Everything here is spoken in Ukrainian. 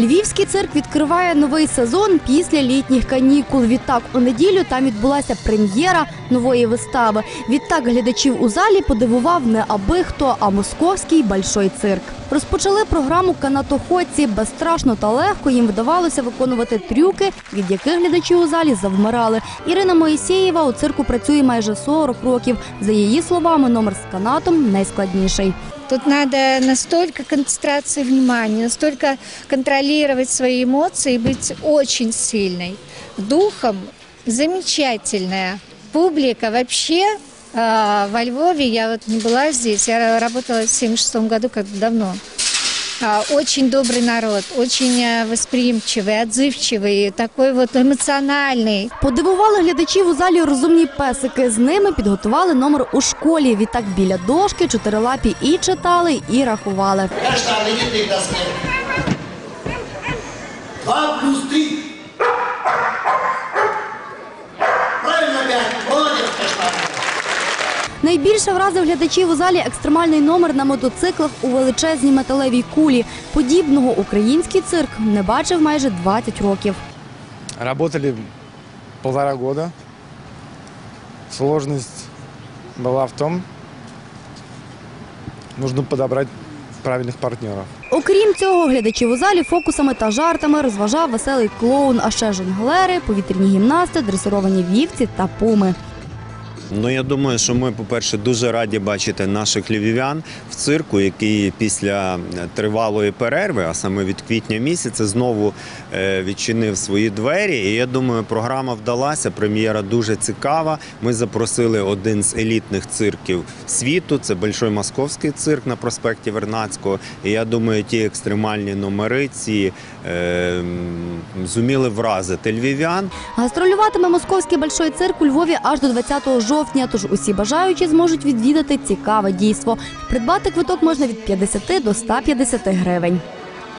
Львівський цирк відкриває новий сезон після літніх канікул. Відтак у неділю там відбулася прем'єра нової вистави. Відтак глядачів у залі подивував не аби хто, а московський большой цирк. Розпочали програму канатоходці. Безстрашно та легко їм вдавалося виконувати трюки, від яких глядачі у залі завмирали. Ірина Моїсєєва у цирку працює майже 40 років. За її словами, номер з канатом найскладніший. Тут надо настолько концентрации внимания, настолько контролировать свои эмоции быть очень сильной. Духом замечательная. Публика вообще э, во Львове, я вот не была здесь, я работала в 76 году, как давно. А, Очень добрый народ, очень э, восприимчивый, отзывчивый, такой вот эмоциональный. Подивували глядачів у залі розумні песики. З ними підготували номер у школі. Відтак біля дошки чотирилапі і читали, і рахували. Каштан, иди ты к доске. Два плюс три. Найбільше вразив глядачів у залі екстремальний номер на мотоциклах у величезній металевій кулі. Подібного український цирк не бачив майже 20 років. Работали полтора года. Сложность была в том, нужно подобрать правильных партнеров. Окрім цього, глядачів у залі фокусами та жартами розважав веселий клоун, а ще жонглери, повітряні гімнасти, дресировані вівці та пуми. Ну я думаю, що ми, по-перше, дуже раді бачити наших львів'ян в цирку, який після тривалої перерви, а саме від квітня місяця, знову е, відчинив свої двері. І я думаю, програма вдалася. Прем'єра дуже цікава. Ми запросили один з елітних цирків світу. Це Большой Московський цирк на проспекті Вернацького. І я думаю, ті екстремальні номери ці е, зуміли вразити львів'ян. Гастролюватиме московський большой цирк у Львові аж до 20 жовтня. Тож усі бажаючі зможуть відвідати цікаве дійство. Придбати квиток можна від 50 до 150 гривень.